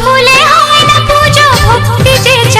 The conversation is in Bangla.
ভুলে হয় না পুজো ভক্তি যে চাই